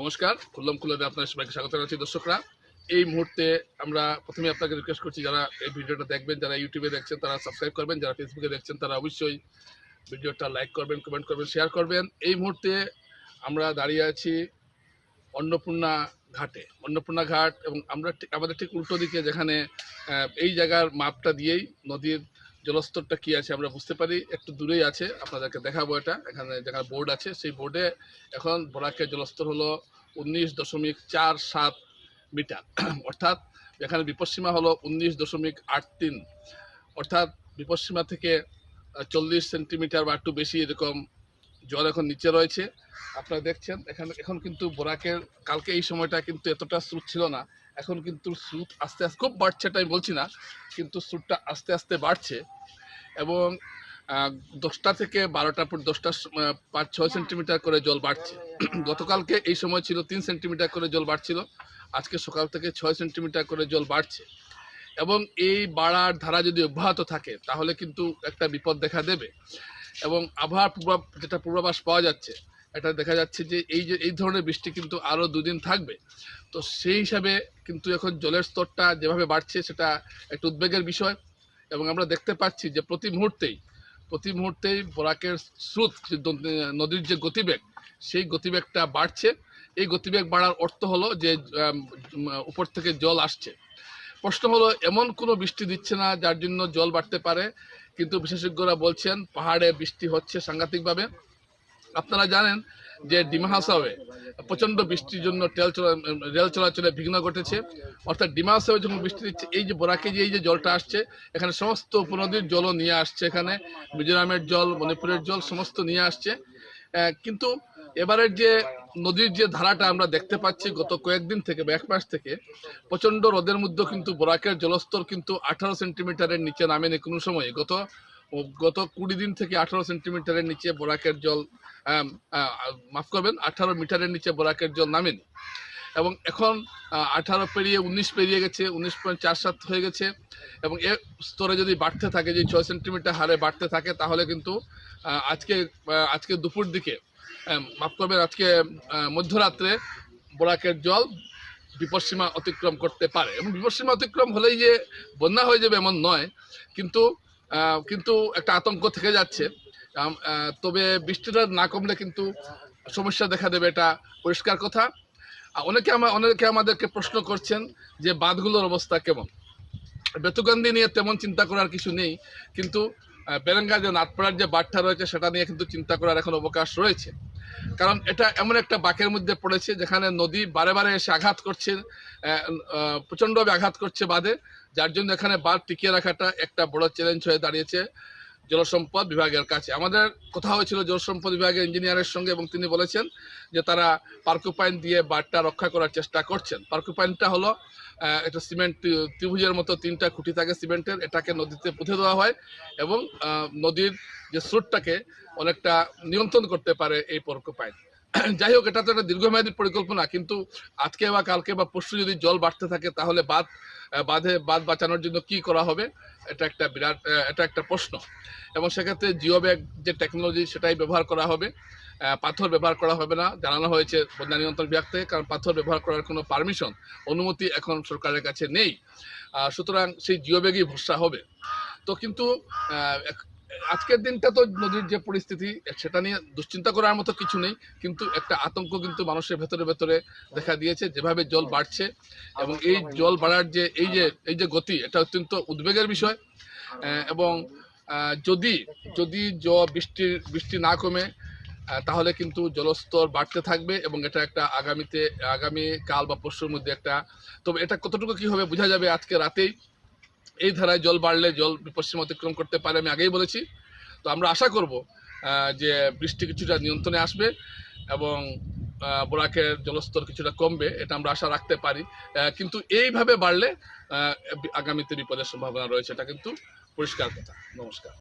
নমস্কার খুল্লম খুল্লামে আপনার সবাইকে স্বাগত জানাচ্ছি দর্শকরা। এই মুহূর্তে আমরা প্রথমে আপনাকে রিকোয়েস্ট করছি, যারা এই ভিডিওটা দেখবেন, যারা ইউটিউবে দেখছেন, তারা সাবস্ক্রাইব করবেন, যারা ফেসবুকে দেখছেন, তারা অবশ্যই ভিডিওটা লাইক করবেন কমেন্ট করবেন শেয়ার করবেন। এই মুহূর্তে আমরা দাঁড়িয়ে আছি অন্নপূর্ণা ঘাটে। অন্নপূর্ণা ঘাট এবং আমরা আমাদের ঠিক উল্টো দিকে যেখানে এই জায়গার মাপটা দিয়েই নদীর জলস্তরটা কি আছে আমরা বুঝতে পারি, একটু দূরেই আছে, আপনাদেরকে দেখাবো এটা, এখানে যেখানে বোর্ড আছে, সেই বোর্ডে এখন বরাকের জলস্তর হলো উনিশ দশমিক চার সাত মিটার, অর্থাৎ এখানে বিপদসীমা হলো উনিশ দশমিক আট তিন, অর্থাৎ বিপদসীমা থেকে চল্লিশ সেন্টিমিটার বা একটু বেশি এরকম জল এখন নিচে রয়েছে, আপনারা দেখছেন, এখানে, এখন কিন্তু বোরাকের, কালকে এই সময়টা কিন্তু এতটা স্রোত ছিল না এখন কিন্তু স্রোত আস্তে আস্তে খুব বাড়ছে এটা আমি বলছি না কিন্তু স্রোতটা আস্তে আস্তে বাড়ছে এবং দশটা থেকে বারোটা পর দশটা পাঁচ ছয় সেন্টিমিটার করে জল বাড়ছে। গতকালকে এই সময় ছিল তিন সেন্টিমিটার করে জল বাড়ছিল আজকে সকাল থেকে ছয় সেন্টিমিটার করে জল বাড়ছে। এবং এই বাড়ার ধারা যদি অব্যাহত থাকে তাহলে কিন্তু একটা বিপদ দেখা দেবে। এবং আবহাওয়ার পূর্বা যেটা পূর্বাভাস পাওয়া যাচ্ছে এটা দেখা যাচ্ছে যে এই যে, এই ধরনের বৃষ্টি কিন্তু আরও দুদিন থাকবে। তো সেই হিসাবে কিন্তু এখন জলের স্তরটা যেভাবে বাড়ছে সেটা একটা উদ্বেগের বিষয়। এবং আমরা দেখতে পাচ্ছি যে প্রতি মুহূর্তেই প্রতি মুহূর্তেই বরাকের স্রোত নদীর যে গতিবেগ, সেই গতিবেগটা বাড়ছে। এই গতিবেগ বাড়ার অর্থ হলো যে উপর থেকে জল আসছে। প্রশ্ন হলো, এমন কোনো বৃষ্টি দিচ্ছে না যার জন্য জল বাড়তে পারে? কিন্তু বিশেষজ্ঞরা বলছেন, পাহাড়ে বৃষ্টি হচ্ছে সাংঘাতিকভাবে। আপনারা জানেন যে ডিমা প্রচণ্ড বৃষ্টির জন্য টেল চলা, রেল চলাচলে বিঘ্ন ঘটেছে। অর্থাৎ ডিমা হাসাওয়ে যখন বৃষ্টি দিচ্ছে, এই যে বরাকে যে, এই যে জলটা আসছে, এখানে সমস্ত উপনদীর জলও নিয়ে আসছে এখানে। মিজোরামের জল, মণিপুরের জল সমস্ত নিয়ে আসছে। কিন্তু এবারের যে নদীর যে ধারাটা আমরা দেখতে পাচ্ছি গত কয়েকদিন থেকে বা এক মাস থেকে, প্রচণ্ড রোদের মধ্যে কিন্তু বরাকের জলস্তর কিন্তু আঠারো সেন্টিমিটারের নিচে নামেনি কোনো সময়। গত গত কুড়ি দিন থেকে আঠারো সেন্টিমিটারের নিচে বরাকের জল মাফ করবেন, আঠারো মিটারের নিচে বরাকের জল নামেনি। এবং এখন আঠারো পেরিয়ে উনিশ পেরিয়ে গেছে, উনিশ পয়েন্ট চার সাত হয়ে গেছে। এবং এর স্তরে যদি বাড়তে থাকে যে ছয় সেন্টিমিটার হারে বাড়তে থাকে, তাহলে কিন্তু আজকে আজকে দুপুর দিকে মাফ করবেন, আজকে মধ্যরাত্রে বরাকের জল বিপদসীমা অতিক্রম করতে পারে। এবং বিপদসীমা অতিক্রম হলেই যে বন্যা হয়ে যাবে এমন নয়, কিন্তু কিন্তু একটা আতঙ্ক থেকে যাচ্ছে। তবে বৃষ্টিটা না কমলে কিন্তু সমস্যা দেখা দেবে, এটা পরিষ্কার কথা। অনেকে আমার অনেকে আমাদেরকে প্রশ্ন করছেন যে বাঁধগুলোর অবস্থা কেমন? বেতুগান্ধি নিয়ে তেমন চিন্তা করার কিছু নেই, কিন্তু বেরেঙ্গা যে নাটপাড়ার যে বাঁধটা রয়েছে, সেটা নিয়ে কিন্তু চিন্তা করার এখন অবকাশ রয়েছে। কারণ এটা এমন একটা বাঁকের মধ্যে পড়েছে যেখানে নদী বারে বারে এসে আঘাত করছে প্রচণ্ডভাবে আঘাত করছে বাঁধে, যার জন্য এখানে বাঁধ টিকিয়ে রাখাটা একটা বড় চ্যালেঞ্জ হয়ে দাঁড়িয়েছে। জলসম্পদ বিভাগের কাছে। আমাদের কথা হয়েছিল জলসম্পদ বিভাগের ইঞ্জিনিয়ারের সঙ্গে এবং তিনি বলেছেন যে তারা পার্কোপাইন দিয়ে বাঁধটা রক্ষা করার চেষ্টা করছেন। পার্কোপাইনটা হলো একটা সিমেন্ট ত্রিভুজের মতো তিনটা খুঁটি থাকে সিমেন্টের, এটাকে নদীতে পুঁতে দেওয়া হয় এবং নদীর যে স্রোতটাকে অনেকটা নিয়ন্ত্রণ করতে পারে এই পার্কোপাইন। যাই হোক, এটা তো একটা দীর্ঘমেয়াদী পরিকল্পনা, কিন্তু আজকে বা কালকে বা পরশু যদি জল বাড়তে থাকে, তাহলে বাঁধ বাঁধে, বাঁধ বাঁচানোর জন্য কি করা হবে? এটা একটা বিরাট এটা একটা প্রশ্ন। এবং সেক্ষেত্রে জিও ব্যাগ যে টেকনোলজি সেটাই ব্যবহার করা হবে। পাথর ব্যবহার করা হবে না, জানানো হয়েছে বন্যা নিয়ন্ত্রণ বিভাগ থেকে, কারণ পাথর ব্যবহার করার কোনো পারমিশন অনুমতি এখন সরকারের কাছে নেই। সুতরাং সেই জিও ব্যাগই ভরসা হবে। তো কিন্তু আজকের দিনটা তো নদীর যে পরিস্থিতি, সেটা নিয়ে দুশ্চিন্তা করার মতো কিছু নেই, কিন্তু একটা আতঙ্ক কিন্তু মানুষের ভেতরে ভেতরে দেখা দিয়েছে, যেভাবে জল বাড়ছে এবং এই জল বাড়ার যে, এই যে এই যে গতি, এটা অত্যন্ত উদ্বেগের বিষয়। এবং যদি যদি জ বৃষ্টির বৃষ্টি না কমে তাহলে কিন্তু জলস্তর বাড়তে থাকবে এবং এটা একটা আগামীতে, আগামী কাল বা পরশুর মধ্যে একটা, তবে এটা কতটুকু কি হবে বোঝা যাবে আজকে রাতেই। এই ধারায় জল বাড়লে জল বিপদসীমা অতিক্রম করতে পারে আমি আগেই বলেছি। তো আমরা আশা করব যে বৃষ্টি কিছুটা নিয়ন্ত্রণে আসবে এবং বোরাকের জলস্তর কিছুটা কমবে, এটা আমরা আশা রাখতে পারি। কিন্তু এইভাবে বাড়লে আগামীতে বিপদের সম্ভাবনা রয়েছে, এটা কিন্তু পরিষ্কার কথা। নমস্কার।